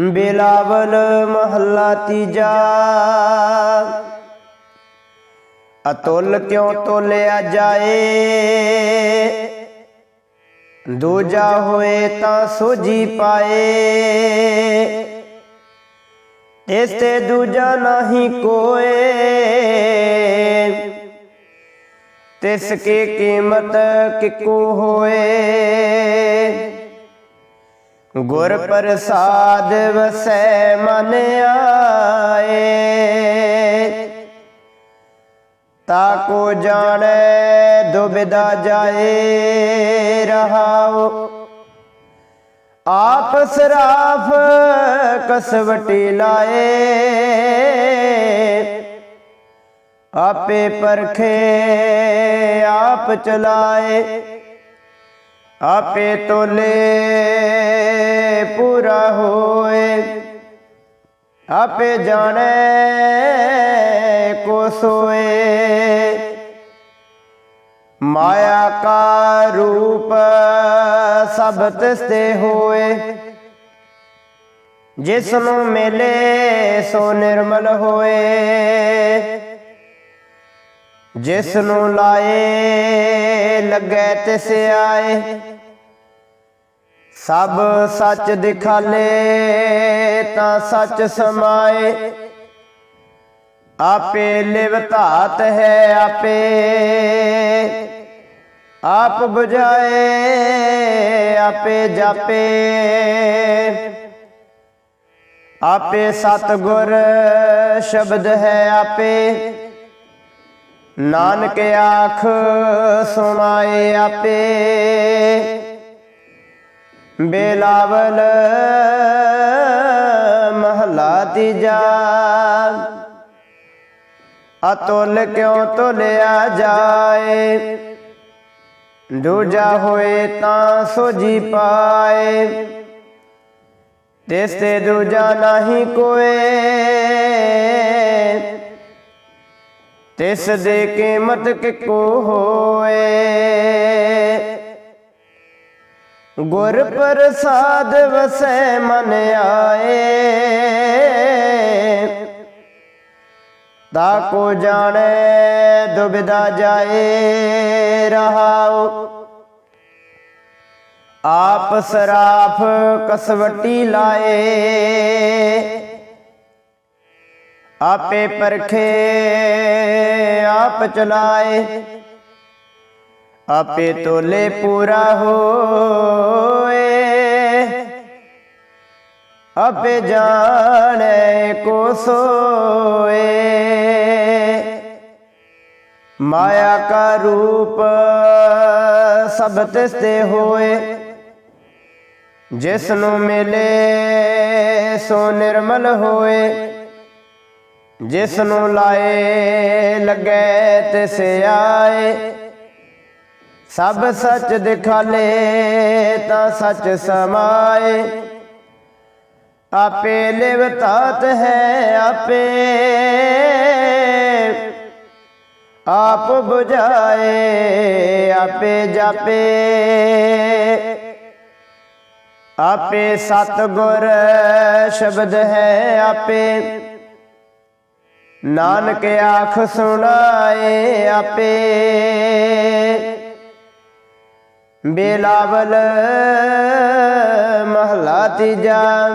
ਬਿਲਾਵਲ ਮਹੱਲਾ ਤੀਜਾ। ਅਤੁੱਲ ਕਿਉ ਤੋਲਿਆ ਜਾਏ? ਦੂਜਾ ਹੋਏ ਤਾਂ ਸੋਜੀ ਪਾਏ। ਇਸ ਤੇ ਦੂਜਾ ਨਹੀਂ ਕੋਏ। ਤਿਸ ਕੀ ਕੀਮਤ ਕਿਕੂ ਹੋਏ? ਗੁਰ ਪ੍ਰਸਾਦ ਵਸੈ ਮਨ ਆਏ। ਤਾ ਕੋ ਜਾਣੈ ਦੁਬਿਦਾ ਜਾਏ ਰਹਾਓ ਆਪ ਸਰਾਫ ਕਸਵਟੀ ਲਾਏ। ਆਪੇ ਪਰਖੇ, ਆਪ ਚਲਾਏ। ਆਪੇ ਤੋਲੇ ਪੂਰਾ ਹੋਏ। ਆਪੇ ਜਾਣੇ ਕੋ ਸੋਏ। ਮਾਇਆ ਕਾ ਰੂਪ ਸਭ ਤਿਸਤੇ ਹੋਏ। ਜਿਸ ਨੂੰ ਮਿਲੇ ਸੋ ਨਿਰਮਲ ਹੋਏ। ਜਿਸ ਨੂੰ ਲਾਏ ਲੱਗੈ ਤਿਸ ਆਏ। ਸਭ ਸੱਚ ਦਿਖਾਲੇ, ਤਾਂ ਸੱਚ ਸਮਾਏ। ਆਪੇ ਲਿਵ ਹੈ ਆਪੇ। ਆਪ ਬੁਝਾਏ, ਆਪੇ ਜਾਪੇ। ਆਪੇ ਸਤਗੁਰ ਸ਼ਬਦ ਹੈ ਆਪੇ। ਨਾਨਕ ਆਖ ਸੁਣਾਏ ਆਪੇ। ਬੇਲਾਵਲ ਮਹਲਾ ਤੀਜਾ। ਅਤੁੱਲ ਕਿਉ ਤੁਲਿਆ ਜਾਏ? ਦੂਜਾ ਹੋਏ ਤਾਂ ਸੋਜੀ ਪਾਏ। ਤਿਸ ਤੇ ਦੂਜਾ ਨਹੀਂ ਕੋਏ। ਤਿਸ ਦੇ ਕੀਮਤ ਕਿਕੋ ਹੋਏ। ਗੁਰ ਪ੍ਰਸਾਦ ਵਸੈ ਮਨ ਆਏ। ਤਾ ਕੋ ਜਾਣੈ ਦੁਬਿਦਾ ਜਾਏ ਰਹਾਉ। ਆਪ ਸਰਾਫ ਕਸਵਟੀ ਲਾਏ। ਆਪੇ ਪਰਖੇ, ਆਪ ਚਲਾਏ। ਆਪੇ ਤੋਲੇ ਪੂਰਾ ਹੋਏ। ਆਪੇ ਜਾਣੈ ਕੋ ਸੋਏ। ਮਾਇਆ ਕਾ ਰੂਪ ਸਭ ਤਿਸਤੇ ਹੋਏ। ਜਿਸ ਨੂੰ ਮਿਲੇ ਸੋ ਨਿਰਮਲ ਹੋਏ। ਜਿਸ ਨੂੰ ਲਾਏ, ਲੱਗੈ ਤਿਸ ਆਏ ਸਭ ਸੱਚ ਦਿਖਾਲੇ ਤਾਂ ਸੱਚ ਸਮਾਏ। ਆਪੇ ਲਿਵ ਹੈ ਆਪੇ। ਆਪ ਬੁਝਾਏ, ਆਪੇ ਜਾਪੇ। ਆਪੇ ਸਤਗੁਰ ਸ਼ਬਦ ਹੈ ਆਪੇ। ਨਾਨਕ ਆਖ ਸੁਣਾਏ ਆਪੇ। ਬੇਲਾਵਲ ਮਹਲਾ ਤੀਜਾ।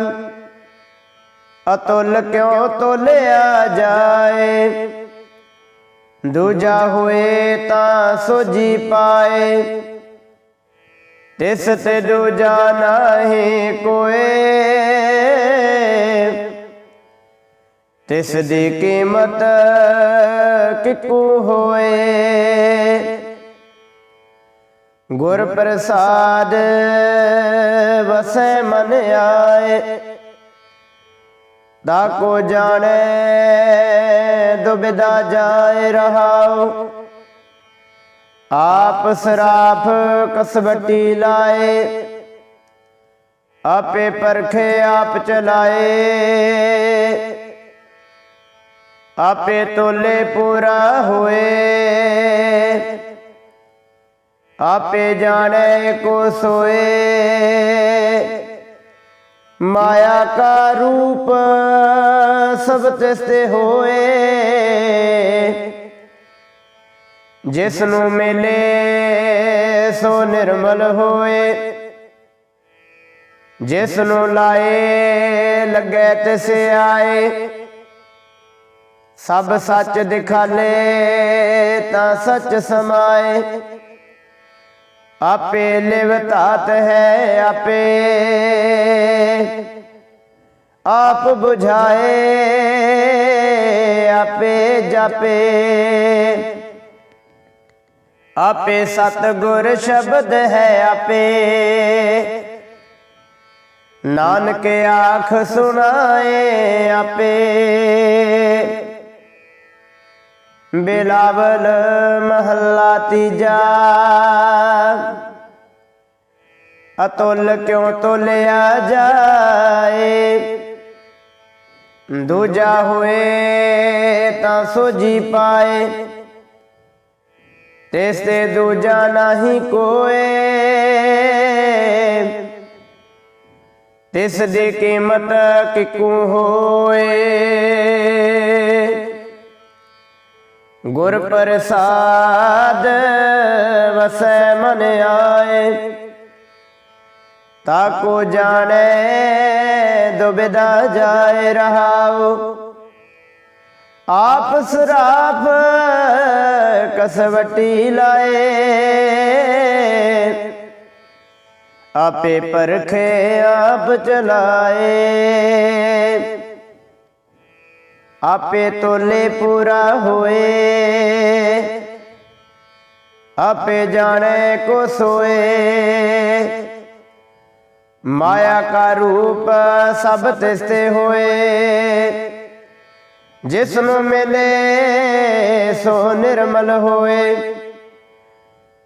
ਅਤੁਲ ਕਿਉ ਤੋਲਿਆ ਜਾਏ? ਦੂਜਾ ਹੋਏ ਤਾਂ ਸੋਜੀ ਪਾਏ। ਤਿਸ ਤੇ ਦੂਜਾ ਨਹੀਂ ਕੋਏ। ਤਿਸ ਦੀ ਕੀਮਤ ਕਿਕੂ ਹੋਏ। ਗੁਰ ਪ੍ਰਸਾਦ ਵਸੈ ਮਨ ਆਏ। ਦਾ ਕੋ ਜਾਣੈ ਦੁਬਿਦਾ ਜਾਏ ਰਹਾਉ। ਆਪ ਸਰਾਫ ਕਸਵਟੀ ਲਾਏ। ਆਪੇ ਪਰਖੇ ਆਪ ਚਲਾਏ। ਆਪੇ ਤੋਲੇ ਪੂਰਾ ਹੋਏ। ਆਪੇ ਜਾਣੇ ਕੋ ਸੋਏ। ਮਾਇਆ ਕਾ ਰੂਪ ਸਭ ਤਿਸ ਤੇ ਹੋਏ। ਜਿਸ ਨੂੰ ਮਿਲੇ ਸੋ ਨਿਰਮਲ ਹੋਏ। ਜਿਸ ਨੂੰ ਲਾਏ, ਲੱਗੇ ਤਿਸ ਆਏ। ਸਭ ਸੱਚ ਦਿਖਾਲੇ ਤਾਂ ਸੱਚ ਸਮਾਏ। ਆਪੇ ਲਿਵ ਹੈ ਆਪੇ। ਆਪ 부ਝਾਏ ਆਪੇ ਜਾਪੇ। ਆਪੇ ਸਤਗੁਰ ਸ਼ਬਦ ਹੈ ਆਪੇ। ਨਾਨਕ ਆਖ ਸੁਣਾਏ ਆਪੇ। ਬਿਲਾਵਲ ਮਹੱਲਾ ਤੀਜਾ। ਅਤੁੱਲ ਕਿਉ ਤੁਲਿਆ ਜਾਏ? ਦੂਜਾ ਹੋਏ ਤਾਂ ਸੋਜੀ ਪਾਏ। ਤੇਸ ਤੇ ਦੂਜਾ ਨਹੀਂ ਕੋਏ। ਤਿਸ ਦੀ ਕੀਮਤ ਕਿਕੂ ਹੋਏ? ਗੁਰ ਪ੍ਰਸਾਦ ਵਸੈ ਮਨ ਆਏ। ਤਾਕੋ ਜਾਣੈ ਦੁਬਿਦਾ ਜਾਏ ਰਹਾਉ। ਆਪ ਸਰਾਪ ਕਸਵਟੀ ਲਾਏ। ਆਪੇ ਪਰਖੇ ਆਪ ਚਲਾਏ। ਆਪੇ ਤੋਲੇ ਪੂਰਾ ਹੋਏ। ਆਪੇ ਜਾਣੇ ਕੋ ਸੋਏ ਮਾਇਆ ਕਾ ਰੂਪ ਸਭ ਤਿਸ ਤੇ ਹੋਏ। ਜਿਸ ਨੂੰ ਮਿਲੇ ਸੋ ਨਿਰਮਲ ਹੋਏ।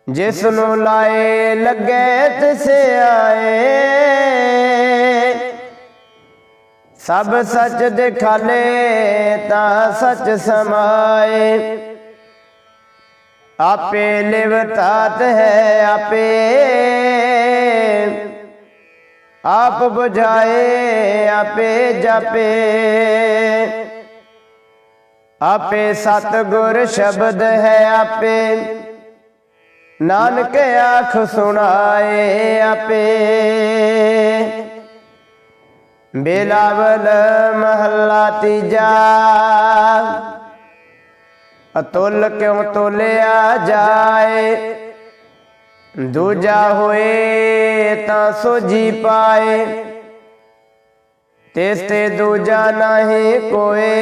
ਜਿਸ ਨੂੰ ਲਾਏ ਲੱਗੇ ਤਿਸ ਆਏ। ਸਭ ਸੱਚ ਦਿਖਾਲੇ ਤਾਂ ਸੱਚ ਸਮਾਏ। ਆਪੇ ਲਿਵ ਹੈ ਆਪੇ। ਆਪ ਬੁਝਾਏ, ਆਪੇ ਜਾਪੇ। ਆਪੇ ਸਤਗੁਰ ਸ਼ਬਦ ਹੈ ਆਪੇ। ਨਾਨਕ ਆਖ ਸੁਣਾਏ ਆਪੇ। ਬੇਲਾਵਲ ਮਹੱਲਾ ਤੀਜਾ। ਅਤੁੱਲ ਕਿਉ ਤੋਲਿਆ ਜਾਏ? ਦੂਜਾ ਹੋਏ ਤਾਂ ਸੋਜੀ ਪਾਏ। ਤਿਸ ਤੇ ਦੂਜਾ ਨਹੀਂ ਕੋਏ।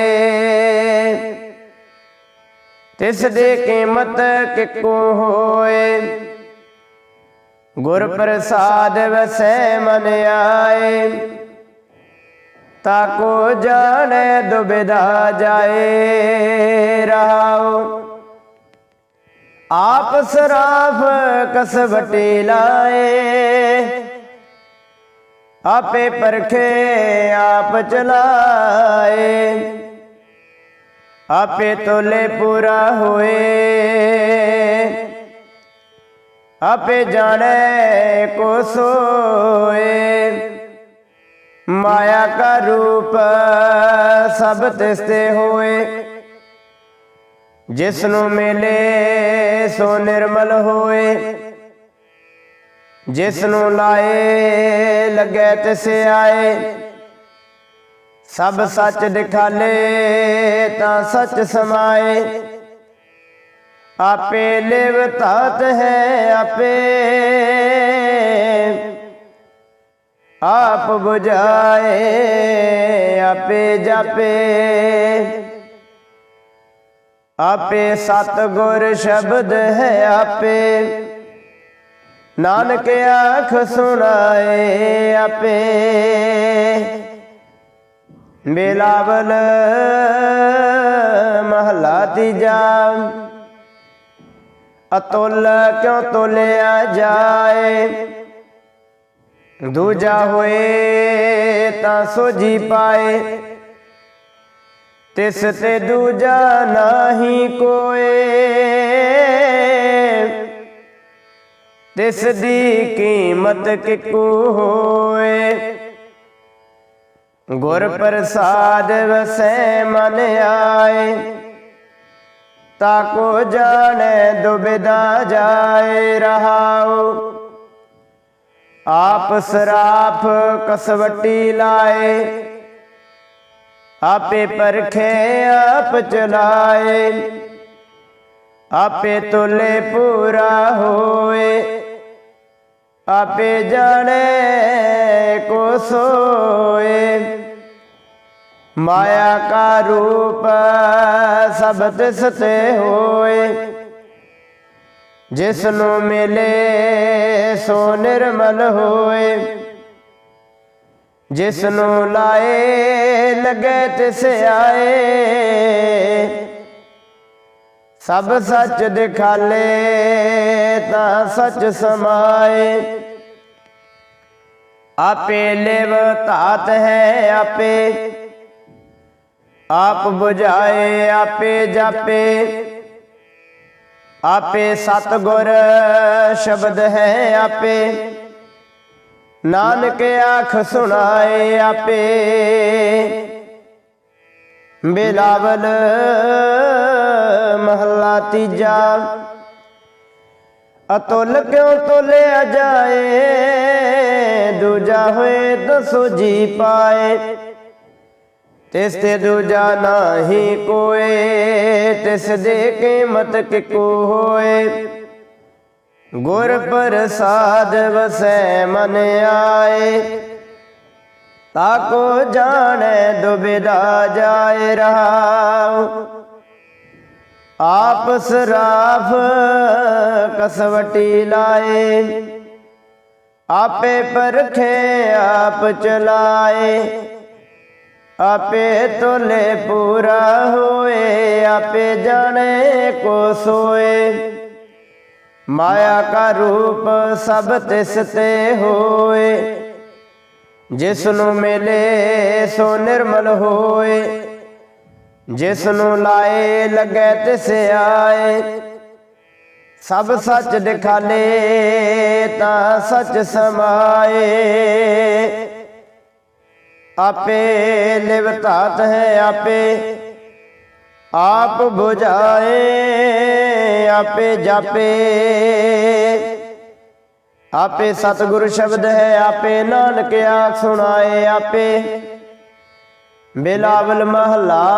ਤਿਸ ਦੇ ਕੀਮਤ ਕਿਕੂ ਹੋਏ। ਗੁਰ ਪ੍ਰਸਾਦ ਵਸੈ ਮਨ ਆਏ। ਤਾਕੋ ਜਾਣੇ ਦੁਬਿਧਾ ਜਾਏ ਰਹਾਉ ਆਪ ਸਰਾਫ ਕਸਵਟੀ ਲਾਏ, ਆਪੇ ਪਰਖੇ ਆਪ ਚਲਾਏ। ਆਪੇ ਤੋਲੇ ਪੂਰਾ ਹੋਏ, ਆਪੇ ਜਾਣੇ ਕੋ ਸੋਏ। ਮਾਇਆ ਕਾ ਰੂਪ ਸਭ ਤਿਸਤੇ ਹੋਏ। ਜਿਸ ਨੂੰ ਮਿਲੇ ਸੋ ਨਿਰਮਲ ਹੋਏ। ਜਿਸ ਨੂੰ ਲਾਏ ਲੱਗੇ ਤਿਸ ਆਏ। ਸਭ ਸੱਚ ਦਿਖਾਲੇ ਤਾਂ ਸੱਚ ਸਮਾਏ। ਆਪੇ ਲਿਵ ਤਾਤ ਹੈ ਆਪੇ। ਆਪ 부ਝਾਏ ਆਪੇ ਜਾਪੇ। ਆਪੇ ਸਤਗੁਰ ਸ਼ਬਦ ਹੈ ਆਪੇ। ਨਾਨਕ ਆਖ ਸੁਣਾਏ ਆਪੇ। ਬੇਲਾਵਲ ਮਹਲਾ ਤੀਜਾ। ਅਤੁੱਲ ਕਿਉ ਤੋਲਿਆ ਜਾਏ? ਦੂਜਾ ਹੋਏ ਤਾਂ ਸੋਜੀ ਪਾਏ। ਤਿਸ ਤੇ ਦੂਜਾ ਨਹੀਂ ਕੋਏ। ਤਿਸ ਦੀ ਕੀਮਤ ਕਿਕੂ ਹੋਏ। ਗੁਰ ਪ੍ਰਸਾਦ ਵਸੈ ਮਨ ਆਏ। ਤਾਕੋ ਜਾਣੈ ਦੁਬਿਦਾ ਜਾਏ ਰਹਾਉ। ਆਪ ਸਰਾਪ ਕਸਵਟੀ ਲਾਏ, ਆਪੇ ਪਰਖੇ ਆਪ ਚਲਾਏ, ਆਪੇ ਤੁਲੇ ਪੂਰਾ ਹੋਏ, ਆਪੇ ਜਾਣੇ ਕੋ ਸੋਏ ਮਾਇਆ ਕਾ ਰੂਪ ਸਭ ਤਿਸ ਤੇ ਹੋਏ ਜਿਸ ਨੂੰ ਮਿਲੇ ਸੋ ਨਿਰਮਲ ਹੋਏ। ਜਿਸ ਨੂੰ ਲਾਏ, ਲਗੇ ਤਿਸ ਆਏ। ਸਭ ਸੱਚ ਦਿਖਾਲੇ, ਤਾਂ ਸੱਚ ਸਮਾਏ। ਆਪੇ ਲਿਵ ਧਾਤ ਹੈ ਆਪੇ। ਆਪ ਬੁਝਾਏ, ਆਪੇ ਜਾਪੇ। ਆਪੇ ਸਤਗੁਰ ਸ਼ਬਦ ਹੈ ਆਪੇ। ਨਾਨਕ ਆਖ ਸੁਣਾਏ ਆਪੇ। ਬਿਲਾਵਲ ਮਹੱਲਾ ਤੀਜਾ। ਅਤੁਲ ਕਿਉ ਤੋਲਿਆ ਜਾਏ? ਦੂਜਾ ਹੋਏ ਦਸੋ ਜੀ ਪਾਏ। ਤਿਸ ਤੇ ਦੂਜਾ ਨਾਹੀ ਕੋਏ, ਤਿਸ ਦੇ ਕੀਮਤ ਕਿਕੂ ਹੋਏ। ਗੁਰ ਪ੍ਰਸਾਦ ਵਸੈ ਮਨ ਆਏ ਤਾਕੋ ਜਾਣੈ ਦੁਬਿਦਾ ਜਾਏ ਰਹਾਉ ਆਪ ਸਰਾਫ ਕਸਵਟੀ ਲਾਏ, ਆਪੇ ਪਰਖੇ ਆਪ ਚਲਾਏ। ਆਪੇ ਤੋਲੇ ਪੂਰਾ ਹੋਏ, ਆਪੇ ਜਾਣੇ ਕੋ ਸੋਏ ਮਾਇਆ ਕਾ ਰੂਪ ਸਭ ਤਿਸ ਤੇ ਹੋਏ। ਜਿਸ ਨੂੰ ਮਿਲੇ ਸੋ ਨਿਰਮਲ ਹੋਏ। ਜਿਸ ਨੂੰ ਲਾਏ ਲੱਗੇ ਤਿਸ ਆਏ। ਸਭ ਸੱਚ ਦਿਖਾਲੇ ਤਾਂ ਸੱਚ ਸਮਾਏ। ਆਪੇ ਲਿਵ ਹੈ ਆਪੇ। ਆਪ 부ਝਾਏ ਆਪੇ ਜਾਪੇ। ਆਪੇ ਸਤਿਗੁਰ ਸ਼ਬਦ ਹੈ, ਆਪੇ ਨਾਨਕ ਆਖ ਸੁਣਾਏ ਆਪੇ। ਬਿਲਾਵਲ ਮਹਲਾ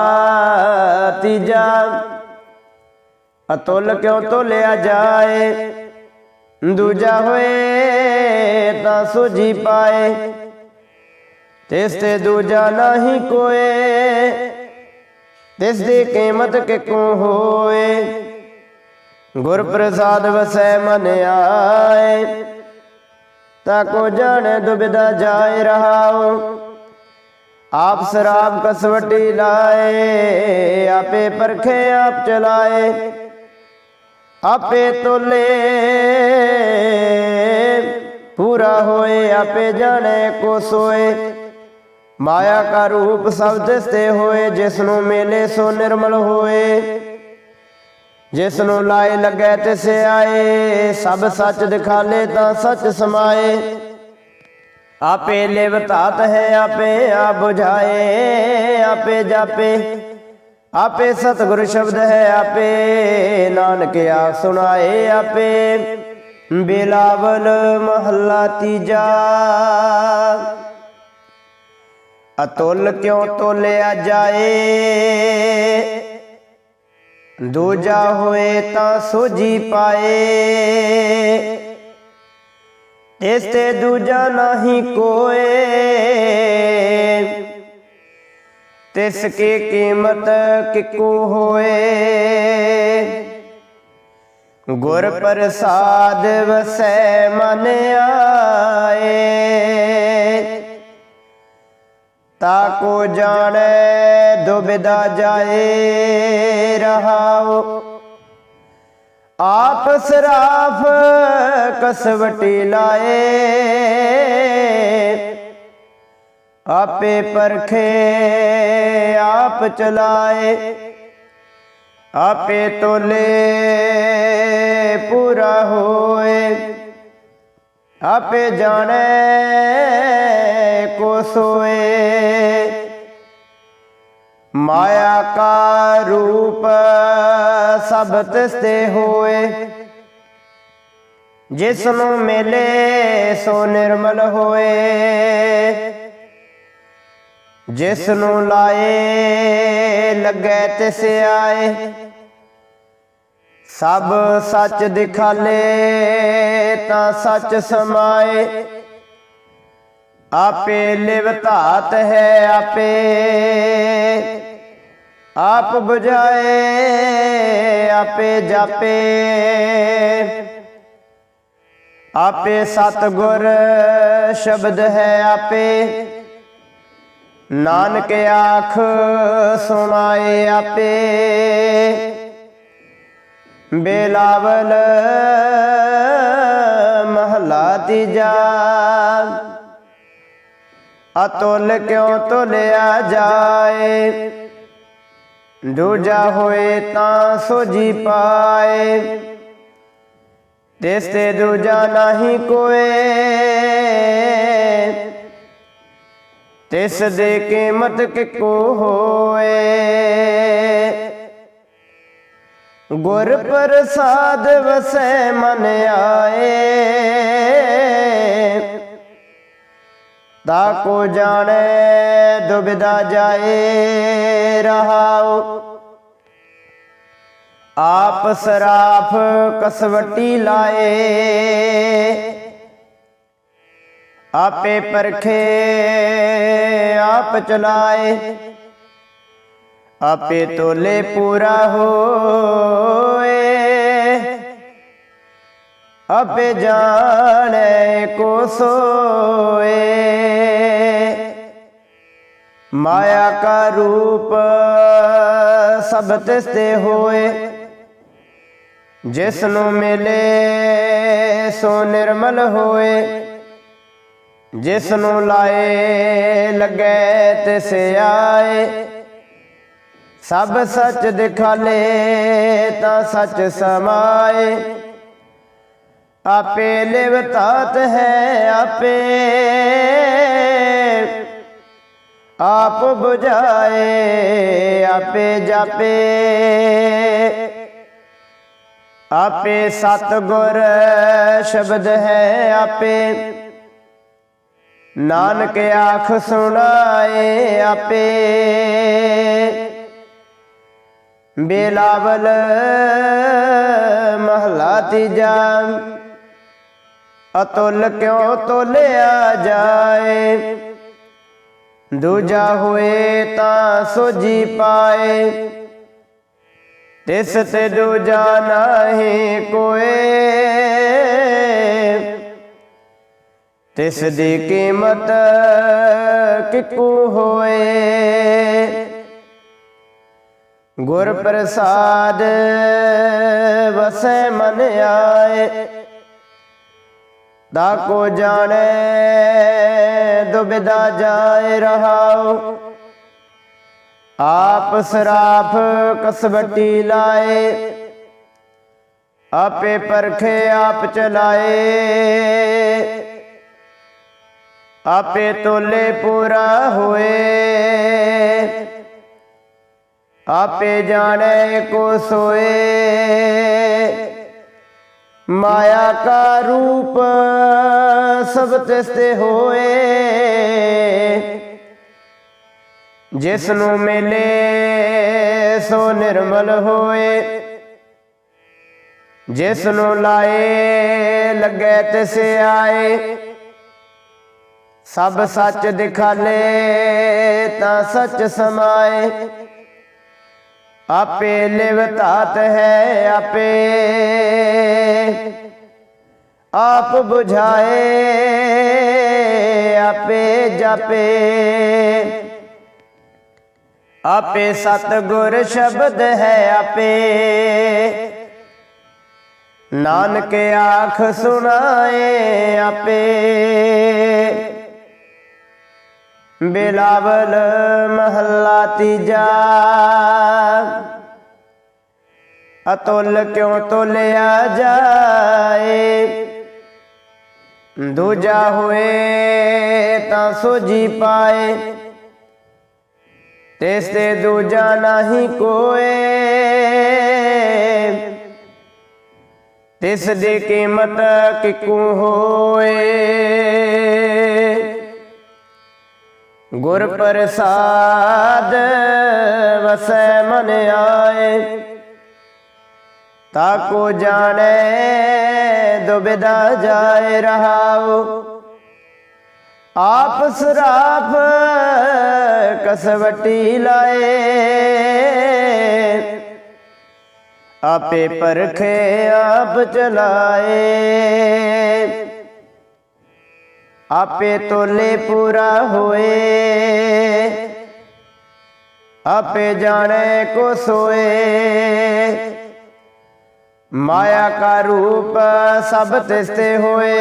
ਤੀਜਾ। ਅਤੁਲ ਕਿਉ ਤੋਲਿਆ ਜਾਏ? ਦੂਜਾ ਹੋਏ ਤਾਂ ਸੁਜੀ ਪਾਏ। ਤਿਸ ਤੇ ਦੂਜਾ ਨਹੀਂ ਕੋਏ, ਤਿਸ ਦੀ ਕੀਮਤ ਕਿਕੂ ਹੋਏ। ਗੁਰ ਪ੍ਰਸਾਦ ਵਸੈ ਮਨ ਆਏ, ਤਾ ਕੋ ਜਾਣੇ ਦੁਬਿਦਾ ਜਾਏ ਰਹਾਉ। ਆਪ ਸਰਾਬ ਕਸਵਟੀ ਲਾਏ, ਆਪੇ ਪਰਖੇ ਆਪ ਚਲਾਏ। ਆਪੇ ਤੋਲੇ, ਪੂਰਾ ਹੋਏ, ਆਪੇ ਜਾਣੇ ਕੋ ਸੋਏ। ਮਾਇਆ ਕਾ ਰੂਪ ਸਭ ਦਿਸਤੇ ਹੋਏ, ਜਿਸ ਨੂੰ ਮੇਲੇ ਸੋ ਨਿਰਮਲ ਹੋਏ। ਜਿਸ ਨੂੰ ਲਾਏ ਲੱਗੇ ਤਿਸ ਆਏ, ਸਭ ਸੱਚ ਦਿਖਾਲੇ ਤਾਂ ਸੱਚ ਸਮਾਏ। ਆਪੇ ਲਿਵ ਹੈ, ਆਪੇ ਆ ਬੁਝਾਏ, ਆਪੇ ਜਾਪੇ। ਆਪੇ ਸਤਿਗੁਰ ਸ਼ਬਦ ਹੈ, ਆਪੇ ਨਾਨਕ ਆ ਸੁਣਾਏ, ਆਪੇ ਬਿਲਾਵਲ ਮਹੱਲਾ ਤੀਜਾ। ਅਤੁਲ ਕਿਉਂ ਤੋਲਿਆ ਜਾਏ? ਦੂਜਾ ਹੋਏ ਤਾਂ ਸੋਜੀ ਪਾਏ। ਇਸ ਤੇ ਦੂਜਾ ਨਹੀਂ ਕੋਏ। ਤਿਸ ਕੀ ਕੀਮਤ ਕਿਕੂ ਹੋਏ? ਗੁਰ ਪ੍ਰਸਾਦ ਵਸੈ ਮਨ ਆਏ। ਤਾਕੋ ਜਾਣੈ ਦੁਬਿਦਾ ਜਾਏ ਰਹਾਓ ਆਪ ਸਰਾਫ ਕਸਵਟੀ ਲਾਏ। ਆਪੇ ਪਰਖੇ, ਆਪ ਚਲਾਏ। ਆਪੇ ਤੋਲੇ ਪੂਰਾ ਹੋਏ। ਆਪੇ ਜਾਣੈ ਕੋ ਸੋਏ। ਮਾਇਆ ਕਾ ਰੂਪ ਸਭ ਤਿਸ ਤੇ ਹੋਏ। ਜਿਸ ਨੂੰ ਮਿਲੇ ਸੋ ਨਿਰਮਲ ਹੋਏ। ਜਿਸ ਨੂੰ ਲਾਏ ਲੱਗੇ ਤਿਸ ਆਏ। ਸਭ ਸੱਚ ਦਿਖਾਲੇ ਤਾਂ ਸੱਚ ਸਮਾਏ। ਆਪੇ ਲਿਵ ਹੈ ਆਪੇ। ਆਪ 부ਝਾਏ ਆਪੇ ਜਾਪੇ। ਆਪੇ ਸਤਗੁਰ ਸ਼ਬਦ ਹੈ ਆਪੇ। ਨਾਨਕ ਆਖ ਸੁਣਾਏ ਆਪੇ। ਬੇਲਾਵਲ ਮਹਲਾ ਤੀਜਾ। ਅਤੁਲ ਕਿਉ ਤੁਲਿਆ ਜਾਏ? ਦੂਜਾ ਹੋਏ ਤਾਂ ਸੋਜੀ ਪਾਏ। ਤਿਸ ਤੇ ਦੂਜਾ ਨਹੀਂ ਕੋਏ। ਤਿਸ ਦੇ ਕੀਮਤ ਕਿਕੋ ਹੋਏ। ਗੁਰ ਪ੍ਰਸਾਦ ਵਸੈ ਮਨ ਆਏ। ਤਾ ਕੋ ਜਾਣੈ, ਦੁਬਿਧਾ ਜਾਏ ਰਹਾਉ। ਆਪ ਸਰਾਫ ਕਸਵਟੀ ਲਾਏ। ਆਪੇ ਪਰਖੇ, ਆਪ ਚਲਾਏ। ਆਪੇ ਤੋਲੇ ਪੂਰਾ ਹੋਏ। ਆਪੇ ਜਾਣੈ ਕੋ ਸੋਏ। ਮਾਇਆ ਕਾ ਰੂਪ ਸਭ ਤਿਸ ਤੇ ਹੋਏ। ਜਿਸ ਨੂੰ ਮਿਲੇ ਸੋ ਨਿਰਮਲ ਹੋਏ। ਜਿਸ ਨੂੰ ਲਾਏ ਲੱਗੈ ਤਿਸ ਆਏ। ਸਭ ਸੱਚ ਦਿਖਾਲੇ ਤਾਂ ਸੱਚ ਸਮਾਏ। ਆਪੇ ਲਿਵ ਤਾਤ ਹੈ, ਆਪੇ। ਆਪ 부ਝਾਏ ਆਪੇ ਜਾਪੇ। ਆਪੇ ਸਤਗੁਰ ਸ਼ਬਦ ਹੈ, ਆਪੇ। ਨਾਨਕ ਆਖ ਸੁਣਾਏ, ਆਪੇ। ਬੇਲਾਵਲ ਮਹਲਾ ਤੀਜਾ। ਅਤੁਲ ਕਿਉ ਤੋਲਿਆ ਜਾਏ? ਦੂਜਾ ਹੋਏ ਤਾਂ ਸੋਜੀ ਪਾਏ। ਤਿਸ ਤੇ ਦੂਜਾ ਨਹੀਂ ਕੋਏ। ਤਿਸ ਦੀ ਕੀਮਤ ਕਿਕੂ ਹੋਏ। ਗੁਰ ਪ੍ਰਸਾਦ ਵਸੈ ਮਨ ਆਏ। ਦਾ ਕੋ ਜਾਣੈ ਦੁਬਿਧਾ ਜਾਏ ਰਹਾਉ। ਆਪ ਸਰਾਫ ਕਸਵਟੀ ਲਾਏ, ਆਪੇ ਪਰਖੇ ਆਪ ਚਲਾਏ। ਆਪੇ ਤੋਲੇ ਪੂਰਾ ਹੋਏ। ਆਪੇ ਜਾਣੈ ਕੋ ਸੋਏ। ਮਾਇਆ ਕਾ ਰੂਪ ਸਭ ਤਿਸ ਤੇ ਹੋਏ। ਜਿਸ ਨੂੰ ਮਿਲੇ ਸੋ ਨਿਰਮਲ ਹੋਏ। ਜਿਸ ਨੂੰ ਲਾਏ ਲੱਗੇ ਤਿਸ ਆਏ। ਸਭ ਸੱਚ ਦਿਖਾਲੇ ਤਾਂ ਸੱਚ ਸਮਾਏ। ਆਪੇ ਲਿਵ ਹੈ ਆਪੇ। ਆਪ 부ਝਾਏ ਆਪੇ ਜਪੇ। ਆਪੇ ਸਤਗੁਰ ਸ਼ਬਦ ਹੈ ਆਪੇ। ਨਾਨਕ ਆਖ ਸੁਣਾਏ ਆਪੇ। ਬਿਲਾਵਲ ਮਹੱਲਾ ਤੀਜਾ। ਅਤੁਲ ਕਿਉਂ ਤੋਲਿਆ ਜਾਏ? ਦੂਜਾ ਹੋਏ ਤਾਂ ਸੋਜੀ ਪਾਏ। ਤੇਸ ਤੇ ਦੂਜਾ ਨਹੀਂ ਕੋਏ। ਤਿਸ ਦੀ ਕੀਮਤ ਕਿਕੂ ਹੋਏ? ਗੁਰ ਪ੍ਰਸਾਦ ਵਸੈ ਮਨ ਆਏ। ਤਾਕੋ ਜਾਣੈ ਦੁਬਿਦਾ ਜਾਏ ਰਹਾਉ। ਆਪ ਸਰਾਪ ਕਸਵਟੀ ਲਾਏ। ਆਪੇ ਪਰਖੇ, ਆਪ ਚਲਾਏ। ਆਪੇ ਤੋਲੇ ਪੂਰਾ ਹੋਏ। ਆਪੇ ਜਾਣੇ ਕੋ ਸੋਏ ਮਾਇਆ ਕਾ ਰੂਪ ਸਭ ਤਿਸਤੇ ਹੋਏ।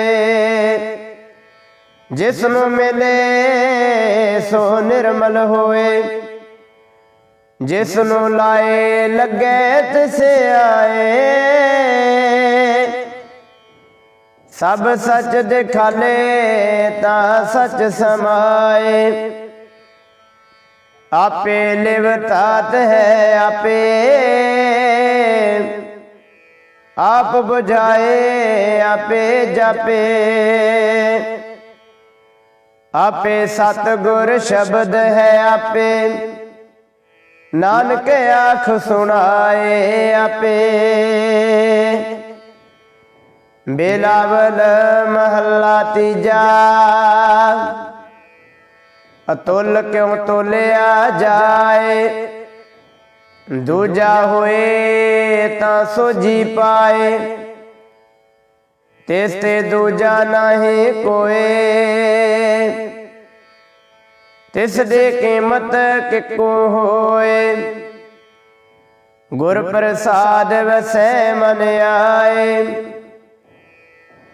ਜਿਸ ਨੂੰ ਮਿਲੇ ਸੋ ਨਿਰਮਲ ਹੋਏ। ਜਿਸ ਨੂੰ ਲਾਏ, ਲੱਗੇ ਤਿਸ ਆਏ। ਸਭ ਸੱਚ ਦਿਖਾਲੇ ਤਾਂ ਸੱਚ ਸਮਾਏ। ਆਪੇ ਲਿਵਤਾਤ ਹੈ ਆਪੇ। ਆਪ ਬੁਝਾਏ, ਆਪੇ ਜਾਪੇ। ਆਪੇ ਸਤਗੁਰ ਸ਼ਬਦ ਹੈ ਆਪੇ। ਨਾਨਕ ਆਖ ਸੁਣਾਏ ਆਪੇ। ਬੇਲਾਵਲ ਮਹੱਲਾ ਤੀਜਾ। ਅਤੁੱਲ ਕਿਉ ਤੋਲਿਆ ਜਾਏ? ਦੂਜਾ ਹੋਏ ਤਾਂ ਸੋਜੀ ਪਾਏ। ਤਿਸ ਤੇ ਦੂਜਾ ਨਹੀਂ ਕੋਏ। ਤਿਸ ਦੇ ਕੀਮਤ ਕਿਕੂ ਹੋਏ। ਗੁਰ ਪ੍ਰਸਾਦ ਵਸੈ ਮਨ ਆਏ।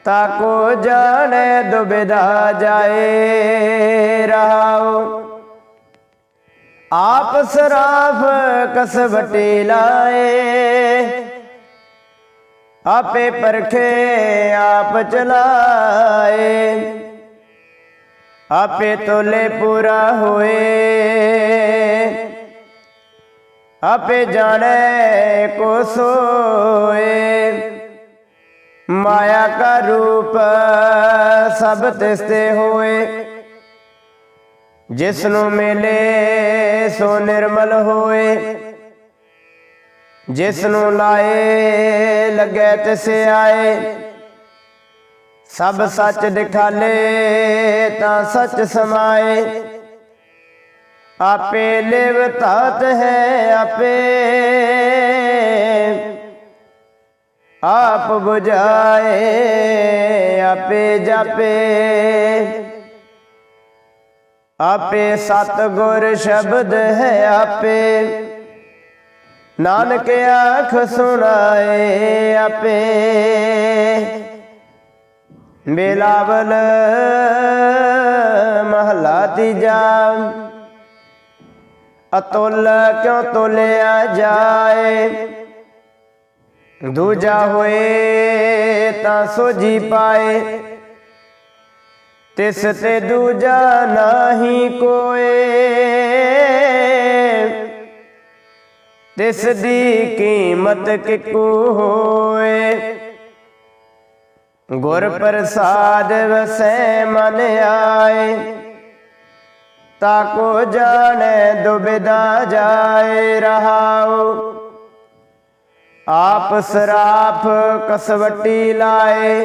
ਤਾਕੋ ਜਾਣੇ ਦੁਬਿਧਾ ਜਾਏ ਰਹਾਉ ਆਪ ਸਰਾਫ ਕਸਵਟੀ ਲਾਏ। ਆਪੇ ਪਰਖੇ ਆਪ ਚਲਾਏ। ਆਪੇ ਤੋਲੇ ਪੂਰਾ ਹੋਏ। ਆਪੇ ਜਾਣੇ ਕੋ ਸੋਏ। ਮਾਇਆ ਕਾ ਰੂਪ ਸਭ ਤਿਸਤੇ ਹੋਏ। ਜਿਸ ਨੂੰ ਮਿਲੇ ਸੋ ਨਿਰਮਲ ਹੋਏ। ਜਿਸ ਨੂੰ ਲਾਏ ਲੱਗੇ ਤਿਸ ਆਏ। ਸਭ ਸੱਚ ਦਿਖਾਲੇ ਤਾਂ ਸੱਚ ਸਮਾਏ। ਆਪੇ ਲਿਵ ਤਾਤ ਹੈ ਆਪੇ। ਆਪ 부ਝਾਏ ਆਪੇ ਜਾਪੇ। ਆਪੇ ਸਤਗੁਰ ਸ਼ਬਦ ਹੈ ਆਪੇ। ਨਾਨਕ ਆਖ ਸੁਣਾਏ ਆਪੇ। ਬੇਲਾਵਲ ਮਹਲਾ ਤੀਜਾ। ਅਤੁੱਲ ਕਿਉ ਤੋਲਿਆ ਜਾਏ? ਦੂਜਾ ਹੋਏ ਤਾਂ ਸੋਜੀ ਪਾਏ। ਤਿਸ ਤੇ ਦੂਜਾ ਨਹੀਂ ਕੋਏ। ਤਿਸ ਦੀ ਕੀਮਤ ਕਿਕੂ ਹੋਏ। ਗੁਰ ਪ੍ਰਸਾਦ ਵਸੈ ਮਨ ਆਏ। ਤਾਕੋ ਜਾਣੇ ਦੁਬਿਦਾ ਜਾਏ ਰਹਾਉ। ਆਪ ਸਰਾਫ ਕਸਵਟੀ ਲਾਏ,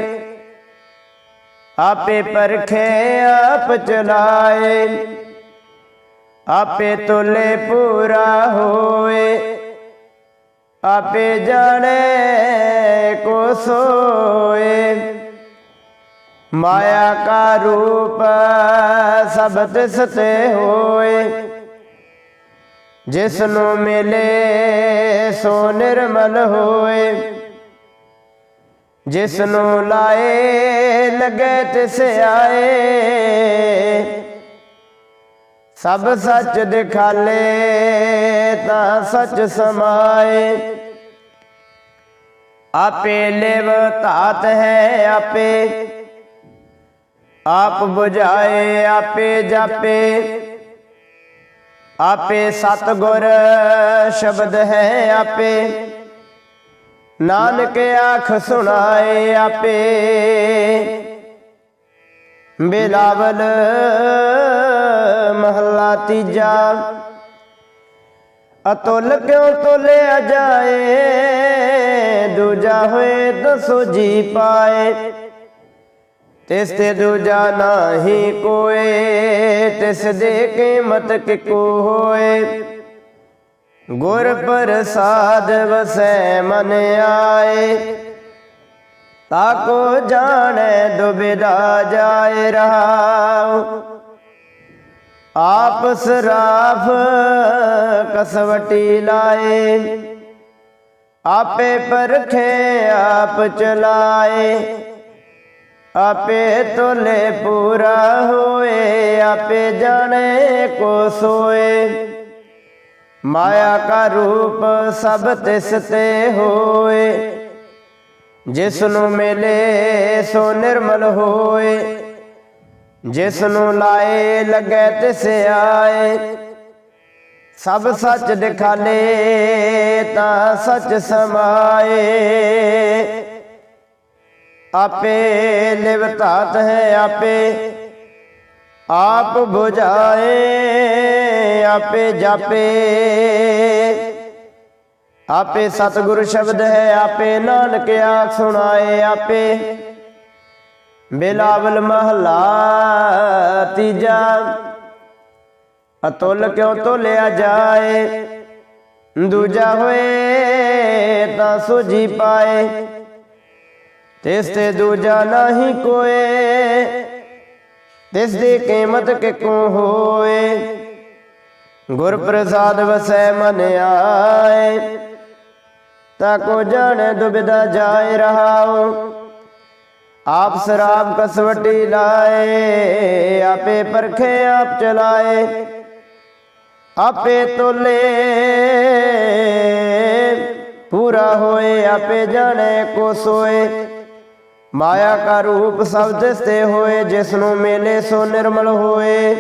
ਆਪੇ ਪਰਖੇ, ਆਪ ਚਲਾਏ, ਆਪੇ ਤੁਲੇ ਪੂਰਾ ਹੋਏ, ਆਪੇ ਜਾਣੇ ਕੋ ਸੋਏ। ਮਾਇਆ ਕਾ ਰੂਪ ਸਭ ਸਤੇ ਹੋਏ ਜਿਸ ਨੂੰ ਮਿਲੇ ਸੋ ਨਿਰਮਲ ਹੋਏ। ਜਿਸ ਨੂੰ ਲਾਏ ਲਗੇ ਤਿਸ ਆਏ। ਸਭ ਸੱਚ ਦਿਖਾਲੇ ਤਾਂ ਸੱਚ ਸਮਾਏ। ਆਪੇ ਲਿਵ ਧਾਤ ਹੈ ਆਪੇ। ਆਪ ਬੁਝਾਏ, ਆਪੇ ਜਾਪੇ। ਆਪੇ ਸਤਗੁਰ ਸ਼ਬਦ ਹੈ ਆਪੇ। ਨਾਨਕ ਆਖ ਸੁਣਾਏ ਆਪੇ। ਬਿਲਾਵਲ ਮਹੱਲਾ ਤੀਜਾ। ਅਤੁਲ ਕਿਉ ਤੋਲਿਆ ਜਾਏ? ਦੂਜਾ ਹੋਏ ਦਸੋ ਜੀ ਪਾਏ। ਤਿਸ ਤੇ ਦੂਜਾ ਨਾਹੀ ਕੋਏ, ਤਿਸ ਦੇ ਕੀਮਤ ਕਿਕੋ ਹੋਏ। ਗੁਰ ਪ੍ਰਸਾਦ ਵਸੈ ਮਨ ਆਏ ਤਾਕੋ ਜਾਣੈ ਦੁਬਿਦਾ ਜਾਏ ਰਹਾਉ ਆਪ ਸਰਾਫ ਕਸਵਟੀ ਲਾਏ, ਆਪੇ ਪਰਖੇ ਆਪ ਚਲਾਏ। ਆਪੇ ਤੋਲੇ ਪੂਰਾ ਹੋਏ, ਆਪੇ ਜਾਣੇ ਕੋ ਸੋਏ ਮਾਇਆ ਕਾ ਰੂਪ ਸਭ ਤਿਸ ਤੇ ਹੋਏ। ਜਿਸ ਨੂੰ ਮਿਲੇ ਸੋ ਨਿਰਮਲ ਹੋਏ। ਜਿਸ ਨੂੰ ਲਾਏ ਲੱਗੇ ਤਿਸ ਆਏ। ਸਭ ਸੱਚ ਦਿਖਾਲੇ ਤਾਂ ਸੱਚ ਸਮਾਏ। ਆਪੇ ਲਿਵਤਾਤ ਹੈ ਆਪੇ। ਆਪ 부ਝਾਏ ਆਪੇ ਜਾਪੇ। ਆਪੇ ਸਤਿਗੁਰ ਸ਼ਬਦ ਹੈ, ਆਪੇ ਨਾਨਕ ਆਖ ਸੁਣਾਏ ਆਪੇ। ਬਿਲਾਵਲ ਮਹਲਾ ਤੀਜਾ। ਅਤੁੱਲ ਕਿਉ ਤੋਲਿਆ ਜਾਏ? ਦੂਜਾ ਹੋਏ ਤਾਂ ਸੁਜੀ ਪਾਏ। ਤਿਸ ਤੇ ਦੂਜਾ ਨਹੀਂ ਕੋਏ ਤਿਸ ਦੀ ਕੀਮਤ ਕਿਕੂ ਹੋਏ। ਗੁਰ ਪ੍ਰਸਾਦ ਵਸੈ ਮਨ ਆਏ, ਤਾ ਕੋ ਜਾਣੇ ਦੁਬਿਦਾ ਜਾਏ ਰਹਾਉ। ਆਪ ਸਰਾਬ ਕਸਵਟੀ ਲਾਏ, ਆਪੇ ਪਰਖੇ ਆਪ ਚਲਾਏ। ਆਪੇ ਤੋਲੇ, ਪੂਰਾ ਹੋਏ, ਆਪੇ ਜਾਣੇ ਕੋ ਸੋਏ। ਮਾਇਆ ਕਾ ਰੂਪ ਸਭ ਦਿਸਤੇ ਹੋਏ, ਜਿਸ ਨੂੰ ਮੇਲੇ ਸੋ ਨਿਰਮਲ ਹੋਏ।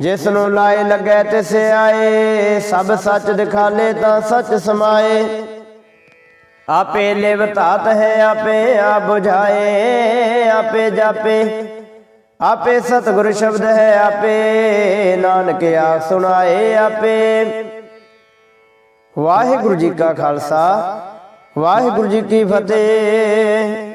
ਜਿਸ ਨੂੰ ਲਾਏ ਲੱਗੇ ਤਿਸ ਆਏ, ਸਭ ਸੱਚ ਦਿਖਾਲੇ ਤਾਂ ਸੱਚ ਸਮਾਏ। ਆਪੇ ਲਿਵ ਧਾਤ ਹੈ, ਆਪੇ ਆ ਬੁਝਾਏ, ਆਪੇ ਜਾਪੇ। ਆਪੇ ਸਤਿਗੁਰ ਸ਼ਬਦ ਹੈ, ਆਪੇ ਨਾਨਕ ਆ ਸੁਣਾਏ, ਆਪੇ। ਵਾਹਿਗੁਰੂ ਜੀ ਕਾ ਖਾਲਸਾ। ਵਾਹਿਗੁਰੂ ਜੀ ਕੀ ਫਤਿਹ।